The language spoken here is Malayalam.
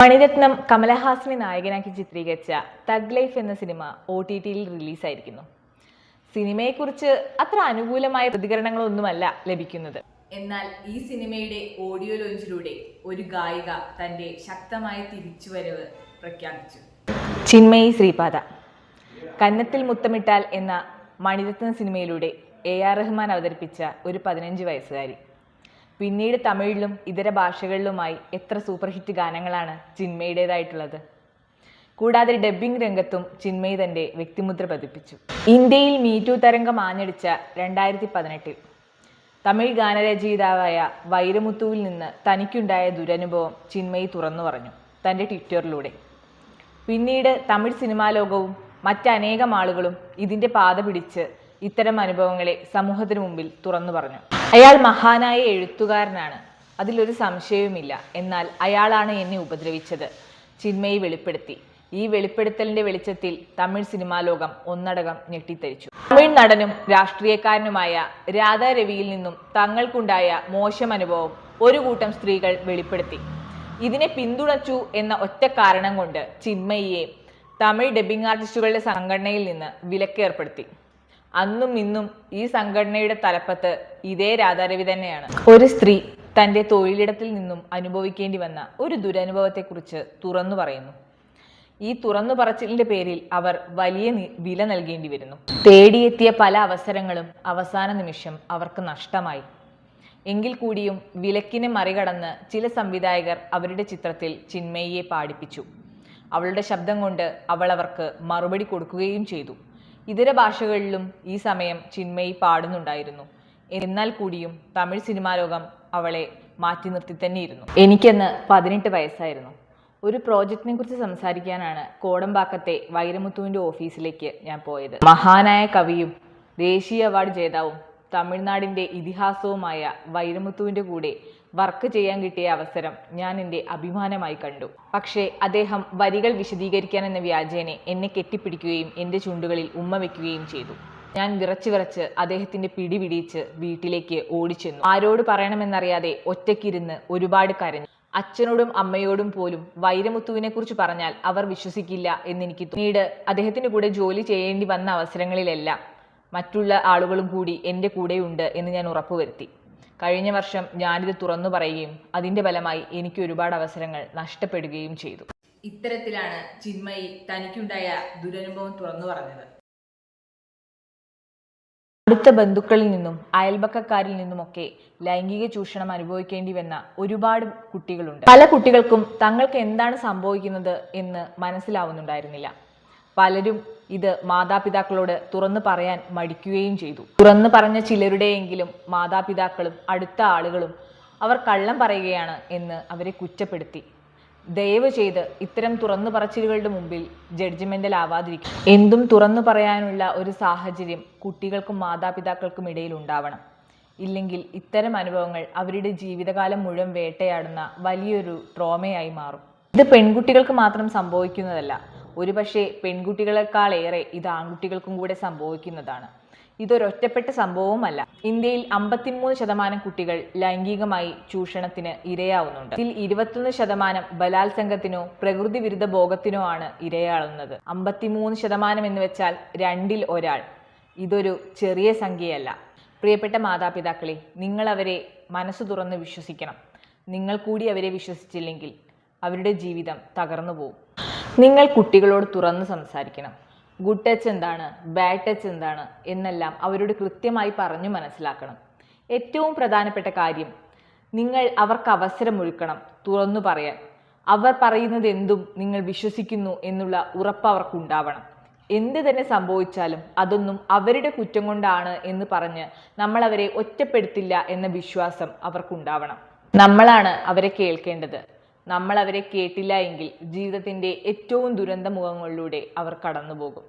മണിരത്നം കമലഹാസനെ നായകനാക്കി ചിത്രീകരിച്ച തഗ് ലൈഫ് എന്ന സിനിമ ഒ ടി ടിയിൽ റിലീസായിരിക്കുന്നു. സിനിമയെക്കുറിച്ച് അത്ര അനുകൂലമായ പ്രതികരണങ്ങളൊന്നുമല്ല ലഭിക്കുന്നത്. എന്നാൽ ഈ സിനിമയുടെ ഓഡിയോ ലോഞ്ചിലൂടെ ഒരു ഗായിക തന്റെ ശക്തമായ തിരിച്ചുവരവ് പ്രഖ്യാപിച്ചു. ചിന്മയി ശ്രീപാദ. കന്നത്തിൽ മുത്തമിട്ടാൽ എന്ന മണിരത്നം സിനിമയിലൂടെ എ ആർ റഹ്മാൻ അവതരിപ്പിച്ച ഒരു പതിനഞ്ച് വയസ്സുകാരി. പിന്നീട് തമിഴിലും ഇതര ഭാഷകളിലുമായി എത്ര സൂപ്പർ ഹിറ്റ് ഗാനങ്ങളാണ് ചിന്മയുടേതായിട്ടുള്ളത്. കൂടാതെ ഡബ്ബിംഗ് രംഗത്തും ചിന്മയി തന്റെ വ്യക്തിമുദ്ര പതിപ്പിച്ചു. ഇന്ത്യയിൽ മീറ്റു തരംഗം ആഞ്ഞടിച്ച രണ്ടായിരത്തി പതിനെട്ടിൽ തമിഴ് ഗാനരചയിതാവായ വൈരമുത്തുവിൽ നിന്ന് തനിക്കുണ്ടായ ദുരനുഭവം ചിന്മയി തുറന്നു പറഞ്ഞു തന്റെ ട്വിറ്ററിലൂടെ. പിന്നീട് തമിഴ് സിനിമാ ലോകവും മറ്റനേകം ആളുകളും ഇതിന്റെ പാത പിടിച്ച് ഇത്തരം അനുഭവങ്ങളെ സമൂഹത്തിന് മുമ്പിൽ തുറന്നു പറഞ്ഞു. അയാൾ മഹാനായ എഴുത്തുകാരനാണ്. അതിലൊരു സംശയവുമില്ല. എന്നാൽ അയാളാണ് എന്നെ ഉപദ്രവിച്ചത്. ചിന്മയി വെളിപ്പെടുത്തി. ഈ വെളിപ്പെടുത്തലിന്റെ വെളിച്ചത്തിൽ തമിഴ് സിനിമാ ലോകം ഒന്നടകം ഞെട്ടിത്തരിച്ചു. തമിഴ് നടനും രാഷ്ട്രീയക്കാരനുമായ രാധാ രവിയിൽ നിന്നും തങ്ങൾക്കുണ്ടായ മോശം അനുഭവം ഒരു കൂട്ടം സ്ത്രീകൾ വെളിപ്പെടുത്തി. ഇതിനെ പിന്തുണച്ചു എന്ന ഒറ്റ കാരണം കൊണ്ട് ചിന്മയിയെ തമിഴ് ഡബ്ബിംഗ് ആർട്ടിസ്റ്റുകളുടെ സംഘടനയിൽ നിന്ന് വിലക്കേർപ്പെടുത്തി. അന്നും ഇന്നും ഈ സംഘടനയുടെ തലപ്പത്ത് ഇതേ രാധാരവി തന്നെയാണ്. ഒരു സ്ത്രീ തന്റെ തൊഴിലിടത്തിൽ നിന്നും അനുഭവിക്കേണ്ടി വന്ന ഒരു ദുരനുഭവത്തെക്കുറിച്ച് തുറന്നു പറയുന്നു. ഈ തുറന്നു പറച്ചിലിന്റെ പേരിൽ അവർ വലിയ വില നൽകേണ്ടി വരുന്നു. തേടിയെത്തിയ പല അവസരങ്ങളും അവസാന നിമിഷം അവർക്ക് നഷ്ടമായി. എങ്കിൽ കൂടിയും വിലക്കിനെ മറികടന്ന് ചില സംവിധായകർ അവരുടെ ചിത്രത്തിൽ ചിന്മയിയെ പാടിപ്പിച്ചു. അവളുടെ ശബ്ദം കൊണ്ട് അവൾ അവർക്ക് മറുപടി കൊടുക്കുകയും ചെയ്തു. ഇതര ഭാഷകളിലും ഈ സമയം ചിന്മയി പാടുന്നുണ്ടായിരുന്നു. എന്നാൽ കൂടിയും തമിഴ് സിനിമാ ലോകം അവളെ മാറ്റി നിർത്തി തന്നെയിരുന്നു എനിക്കന്ന് പതിനെട്ട് വയസ്സായിരുന്നു. ഒരു പ്രോജക്റ്റിനെ കുറിച്ച് സംസാരിക്കാനാണ് കോടമ്പാക്കത്തെ വൈരമുത്തുവിന്റെ ഓഫീസിലേക്ക് ഞാൻ പോയത്. മഹാനായ കവിയും ദേശീയ അവാർഡ് ജേതാവും തമിഴ്നാടിന്റെ ഇതിഹാസവുമായ വൈരമുത്തുവിന്റെ കൂടെ വർക്ക് ചെയ്യാൻ കിട്ടിയ അവസരം ഞാൻ എന്റെ അഭിമാനമായി കണ്ടു. പക്ഷേ അദ്ദേഹം വരികൾ വിശദീകരിക്കാൻ എന്ന വ്യാജേനെ എന്നെ കെട്ടിപ്പിടിക്കുകയും എന്റെ ചുണ്ടുകളിൽ ഉമ്മ വെക്കുകയും ചെയ്തു. ഞാൻ വിറച്ച് വിറച്ച് അദ്ദേഹത്തിന്റെ പിടി പിടിച്ച് വീട്ടിലേക്ക് ഓടിച്ചെന്നു. ആരോട് പറയണമെന്നറിയാതെ ഒറ്റയ്ക്കിരുന്ന് ഒരുപാട് കരഞ്ഞു. അച്ഛനോടും അമ്മയോടും പോലും വൈരമുത്തുവിനെ കുറിച്ച് പറഞ്ഞാൽ അവർ വിശ്വസിക്കില്ല എന്നെനിക്ക്. പിന്നീട് അദ്ദേഹത്തിന്റെ കൂടെ ജോലി ചെയ്യേണ്ടി വന്ന അവസരങ്ങളിലെല്ലാം മറ്റുള്ള ആളുകളും കൂടി എന്റെ കൂടെയുണ്ട് എന്ന് ഞാൻ ഉറപ്പുവരുത്തി. കഴിഞ്ഞ വർഷം ഞാനിത് തുറന്നു പറയുകയും അതിന്റെ ഫലമായി എനിക്ക് ഒരുപാട് അവസരങ്ങൾ നഷ്ടപ്പെടുകയും ചെയ്തു. ഇത്തരത്തിലാണ് ചിന്മയി തനിക്കുണ്ടായ ദുരനുഭവം തുറന്നു പറഞ്ഞത്. അടുത്ത ബന്ധുക്കളിൽ നിന്നും അയൽപക്കക്കാരിൽ നിന്നുമൊക്കെ ലൈംഗിക ചൂഷണം അനുഭവിക്കേണ്ടി വന്ന ഒരുപാട് കുട്ടികളുണ്ട്. പല കുട്ടികൾക്കും തങ്ങൾക്ക് എന്താണ് സംഭവിക്കുന്നത് എന്ന് മനസ്സിലാവുന്നുണ്ടായിരുന്നില്ല. പലരും ഇത് മാതാപിതാക്കളോട് തുറന്നു പറയാൻ മടിക്കുകയും ചെയ്തു. തുറന്നു പറഞ്ഞ ചിലരുടെയെങ്കിലും മാതാപിതാക്കളും അടുത്ത ആളുകളും അവർ കള്ളം പറയുകയാണ് എന്ന് അവരെ കുറ്റപ്പെടുത്തി. ദയവ് ചെയ്ത് ഇത്തരം തുറന്നു പറച്ചിലുകളുടെ മുമ്പിൽ ജഡ്ജ്മെന്റൽ ആവാതിരിക്കും എന്തും തുറന്നു പറയാനുള്ള ഒരു സാഹചര്യം കുട്ടികൾക്കും മാതാപിതാക്കൾക്കും ഇടയിൽ ഉണ്ടാവണം. ഇല്ലെങ്കിൽ ഇത്തരം അനുഭവങ്ങൾ അവരുടെ ജീവിതകാലം മുഴുവൻ വേട്ടയാടുന്ന വലിയൊരു ട്രോമയായി മാറും. ഇത് പെൺകുട്ടികൾക്ക് മാത്രം സംഭവിക്കുന്നതല്ല. ഒരുപക്ഷെ പെൺകുട്ടികളെക്കാളേറെ ഇത് ആൺകുട്ടികൾക്കും കൂടെ സംഭവിക്കുന്നതാണ്. ഇതൊരൊറ്റപ്പെട്ട സംഭവവുമല്ല. ഇന്ത്യയിൽ അമ്പത്തിമൂന്ന് ശതമാനം കുട്ടികൾ ലൈംഗികമായി ചൂഷണത്തിന് ഇരയാവുന്നുണ്ട്. ഇതിൽ ഇരുപത്തൊന്ന് ശതമാനം ബലാത്സംഗത്തിനോ പ്രകൃതി വിരുദ്ധ ഭോഗത്തിനോ ആണ് ഇരയാളുന്നത്. അമ്പത്തിമൂന്ന് ശതമാനം എന്ന് വെച്ചാൽ രണ്ടിൽ ഒരാൾ. ഇതൊരു ചെറിയ സംഖ്യയല്ല. പ്രിയപ്പെട്ട മാതാപിതാക്കളെ നിങ്ങൾ അവരെ മനസ്സ് തുറന്ന് വിശ്വസിക്കണം. നിങ്ങൾ കൂടി അവരെ വിശ്വസിച്ചില്ലെങ്കിൽ അവരുടെ ജീവിതം തകർന്നു പോകും നിങ്ങൾ കുട്ടികളോട് തുറന്ന് സംസാരിക്കണം. ഗുഡ് ടച്ച് എന്താണ്? ബാഡ് ടച്ച് എന്താണ്? എന്നെല്ലാം അവരോട് കൃത്യമായി പറഞ്ഞു മനസ്സിലാക്കണം. ഏറ്റവും പ്രധാനപ്പെട്ട കാര്യം നിങ്ങൾ അവർക്ക് അവസരമൊരുക്കണം തുറന്നു പറയാൻ. അവർ പറയുന്നത് എന്തും നിങ്ങൾ വിശ്വസിക്കുന്നു എന്നുള്ള ഉറപ്പ് അവർക്കുണ്ടാവണം എന്ത് തന്നെ സംഭവിച്ചാലും അതൊന്നും അവരുടെ കുറ്റം കൊണ്ടാണ് എന്ന് പറഞ്ഞ് നമ്മൾ അവരെ ഒറ്റപ്പെടുത്തില്ല എന്ന വിശ്വാസം അവർക്കുണ്ടാവണം. നമ്മളാണ് അവരെ കേൾക്കേണ്ടത്. നമ്മൾ അവരെ കേട്ടില്ല എങ്കിൽ ജീവിതത്തിന്റെ ഏറ്റവും ദുരന്ത മുഖങ്ങളിലൂടെ അവർ കടന്നു പോകും